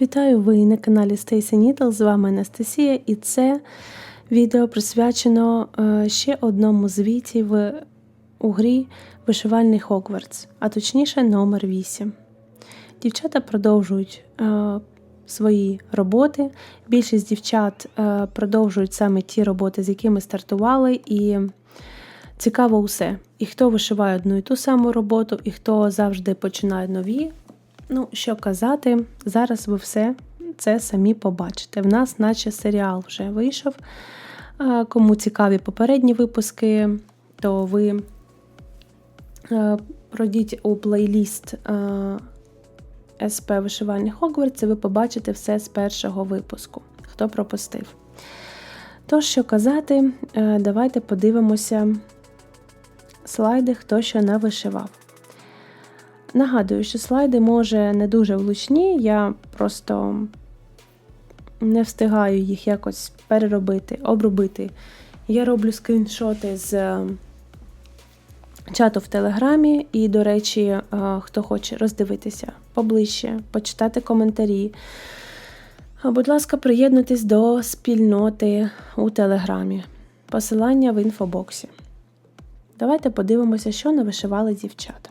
Вітаю ви на каналі Stacy Needle, з вами Анастасія, і це відео присвячено е, ще одному звіті в у грі Вишивальний Хогвартс, а точніше номер 8. Дівчата продовжують е, свої роботи. Більшість дівчат е, продовжують саме ті роботи, з якими стартували, і цікаво усе. І хто вишиває одну і ту саму роботу, і хто завжди починає нові. Ну, що казати, зараз ви все це самі побачите. В нас, наче серіал вже вийшов. Кому цікаві попередні випуски, то ви пройдіть у плейліст СП Вишивальний Хогвартс, і ви побачите все з першого випуску, хто пропустив. Тож, що казати, е, давайте подивимося слайди, хто що не вишивав. Нагадую, що слайди може не дуже влучні, я просто не встигаю їх якось переробити, обробити. Я роблю скріншоти з е, чату в Телеграмі, і, до речі, е, хто хоче роздивитися поближче, почитати коментарі. Будь ласка, приєднуйтесь до спільноти у Телеграмі. Посилання в інфобоксі. Давайте подивимося, що не вишивали дівчата.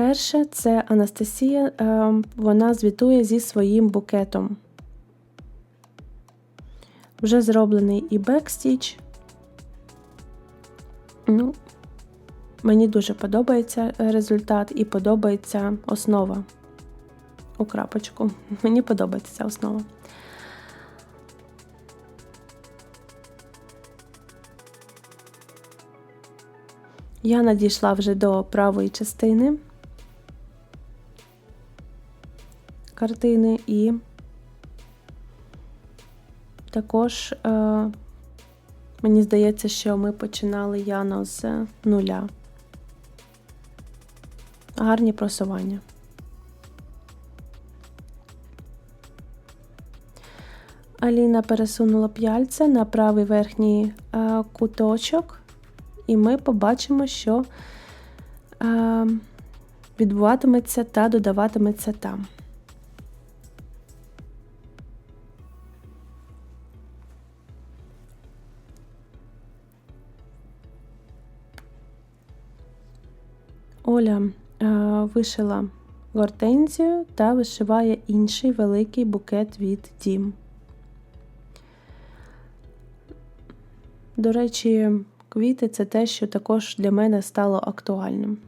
Перше, це Анастасія, е, вона звітує зі своїм букетом. Вже зроблений і бекстіч. Ну, Мені дуже подобається результат і подобається основа у крапочку. Мені подобається ця основа. Я надійшла вже до правої частини. Картини, і також, е, мені здається, що ми починали Яно з нуля. Гарні просування. Аліна пересунула п'яльце на правий верхній е, куточок, і ми побачимо, що е, відбуватиметься та додаватиметься там. Вишила гортензію та вишиває інший великий букет від Дім. До речі, квіти це те, що також для мене стало актуальним.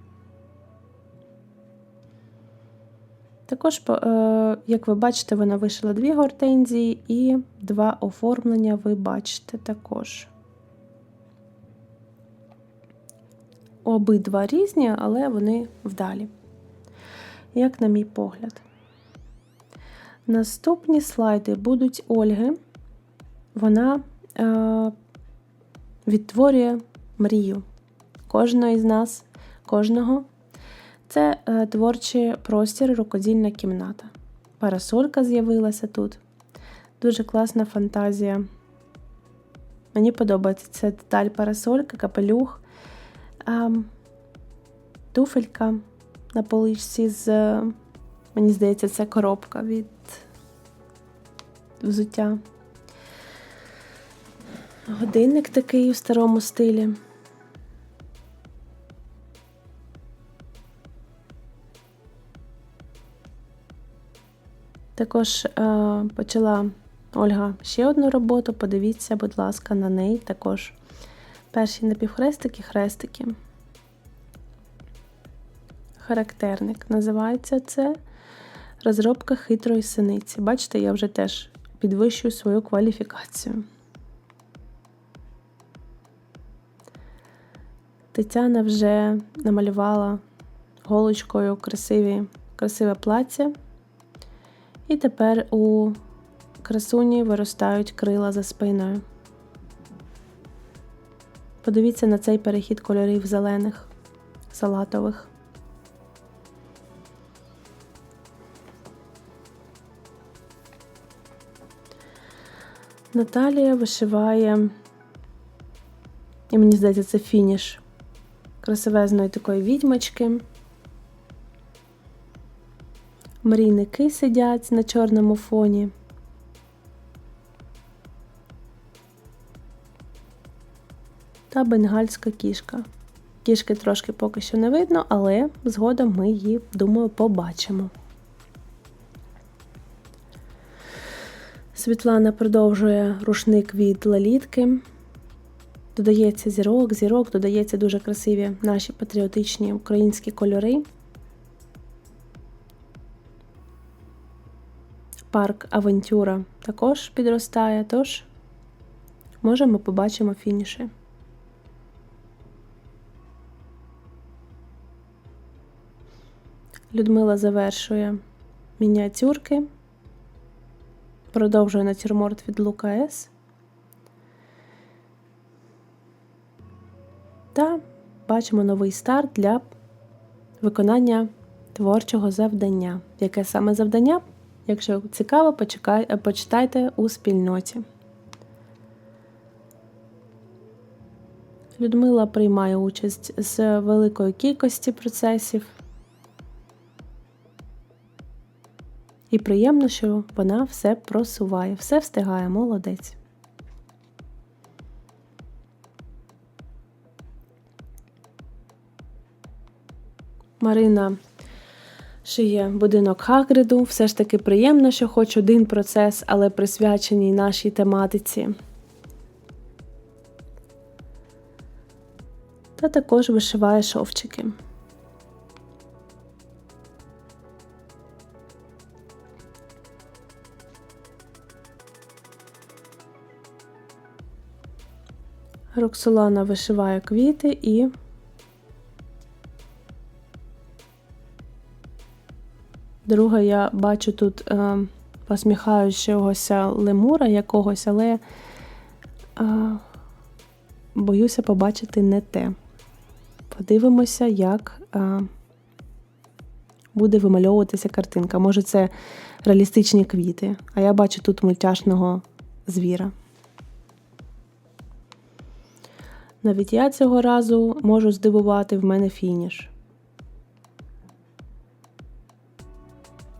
Також, е, як ви бачите, вона вишила дві гортензії і два оформлення ви бачите також. Обидва різні, але вони вдалі, як на мій погляд. Наступні слайди будуть Ольги. Вона е, відтворює мрію кожного із нас, кожного. Це е, творчий простір, рукодільна кімната. Парасолька з'явилася тут. Дуже класна фантазія. Мені подобається ця деталь парасолька, капелюх. А, Туфелька на поличці з, мені здається, це коробка від взуття. Годинник такий у старому стилі. Також е, почала Ольга ще одну роботу. Подивіться, будь ласка, на неї також Перші напівхрестики, хрестики. Характерник. Називається це розробка хитрої синиці. Бачите, я вже теж підвищую свою кваліфікацію. Тетяна вже намалювала голочкою красиві, красиве плаття. І тепер у красуні виростають крила за спиною. Подивіться на цей перехід кольорів зелених, салатових. Наталія вишиває, і мені здається, це фініш красивезної такої відьмочки. Мрійники сидять на чорному фоні. Та бенгальська кішка. Кішки трошки поки що не видно, але згодом ми її, думаю, побачимо. Світлана продовжує рушник від лалітки. Додається зірок, зірок, додається дуже красиві наші патріотичні українські кольори. Парк Авентюра також підростає, тож, може, ми побачимо фініші. Людмила завершує мініатюрки, продовжує натюрморт від Лука С. Та бачимо новий старт для виконання творчого завдання. Яке саме завдання? Якщо цікаво, почекай, почитайте у спільноті. Людмила приймає участь з великої кількості процесів. І приємно, що вона все просуває, все встигає, молодець. Марина шиє будинок Хагриду. Все ж таки приємно, що хоч один процес, але присвячений нашій тематиці. Та також вишиває шовчики. Роксолана вишиває квіти і друга я бачу тут е, посміхаючогося лемура якогось, але е, боюся побачити не те. Подивимося, як е, буде вимальовуватися картинка. Може, це реалістичні квіти, а я бачу тут мультяшного звіра. Навіть я цього разу можу здивувати в мене фініш.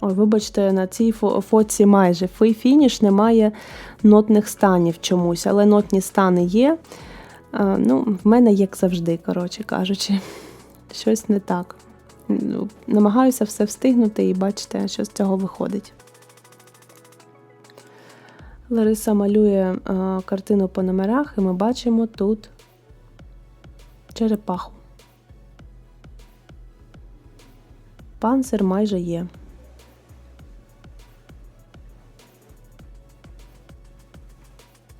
Ой, вибачте, на цій фоці майже фініш немає нотних станів чомусь, але нотні стани є. А, ну, В мене, як завжди, коротше кажучи, щось не так. Ну, намагаюся все встигнути і бачите, що з цього виходить. Лариса малює а, картину по номерах, і ми бачимо тут черепаху. Панцир майже є.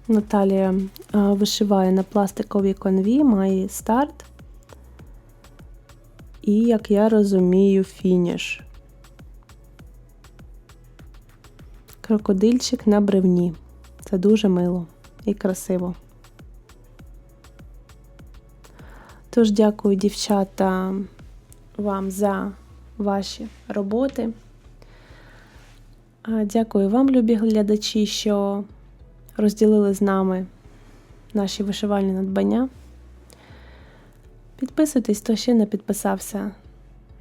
Наталія вишиває на пластиковій конві, має старт. І, як я розумію, фініш. Крокодильчик на бревні. Це дуже мило і красиво. Тож, дякую, дівчата, вам за ваші роботи. Дякую вам, любі глядачі, що розділили з нами наші вишивальні надбання. Підписуйтесь, хто ще не підписався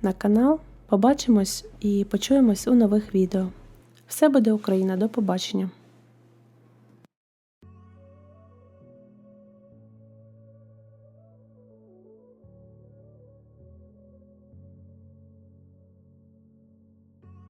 на канал. Побачимось і почуємось у нових відео. Все буде Україна! До побачення!